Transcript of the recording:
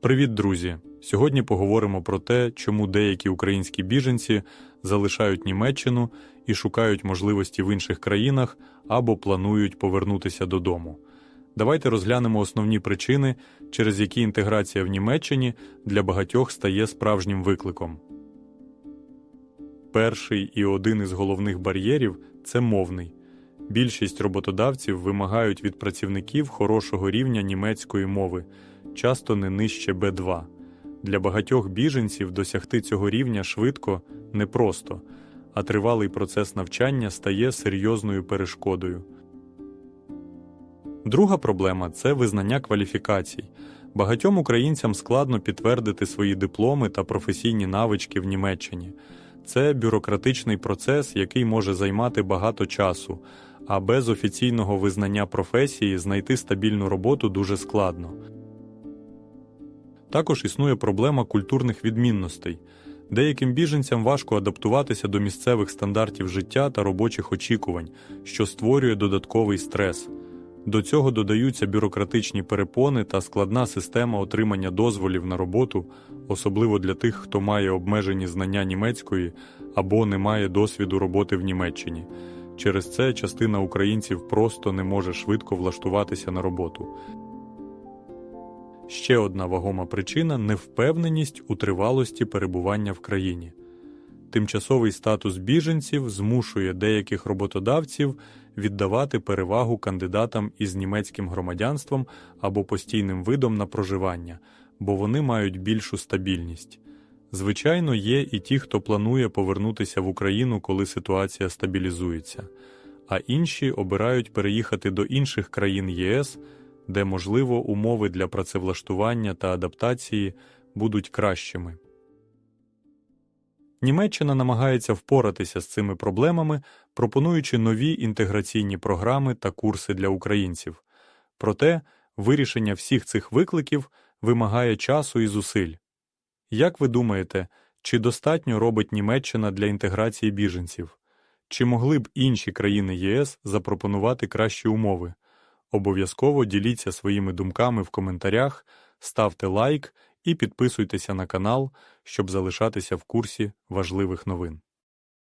Привіт, друзі! Сьогодні поговоримо про те, чому деякі українські біженці залишають Німеччину і шукають можливості в інших країнах або планують повернутися додому. Давайте розглянемо основні причини, через які інтеграція в Німеччині для багатьох стає справжнім викликом. Перший і один із головних бар'єрів це мовний. Більшість роботодавців вимагають від працівників хорошого рівня німецької мови, часто не нижче Б2. Для багатьох біженців досягти цього рівня швидко непросто, а тривалий процес навчання стає серйозною перешкодою. Друга проблема це визнання кваліфікацій. Багатьом українцям складно підтвердити свої дипломи та професійні навички в Німеччині. Це бюрократичний процес, який може займати багато часу, а без офіційного визнання професії знайти стабільну роботу дуже складно. Також існує проблема культурних відмінностей. Деяким біженцям важко адаптуватися до місцевих стандартів життя та робочих очікувань, що створює додатковий стрес. До цього додаються бюрократичні перепони та складна система отримання дозволів на роботу, особливо для тих, хто має обмежені знання німецької або не має досвіду роботи в Німеччині. Через це частина українців просто не може швидко влаштуватися на роботу. Ще одна вагома причина невпевненість у тривалості перебування в країні. Тимчасовий статус біженців змушує деяких роботодавців віддавати перевагу кандидатам із німецьким громадянством або постійним видом на проживання, бо вони мають більшу стабільність. Звичайно, є і ті, хто планує повернутися в Україну, коли ситуація стабілізується, а інші обирають переїхати до інших країн ЄС, де, можливо, умови для працевлаштування та адаптації будуть кращими. Німеччина намагається впоратися з цими проблемами, пропонуючи нові інтеграційні програми та курси для українців. Проте вирішення всіх цих викликів вимагає часу і зусиль. Як ви думаєте, чи достатньо робить Німеччина для інтеграції біженців? Чи могли б інші країни ЄС запропонувати кращі умови? Обов'язково діліться своїми думками в коментарях, ставте лайк і підписуйтеся на канал, щоб залишатися в курсі важливих новин.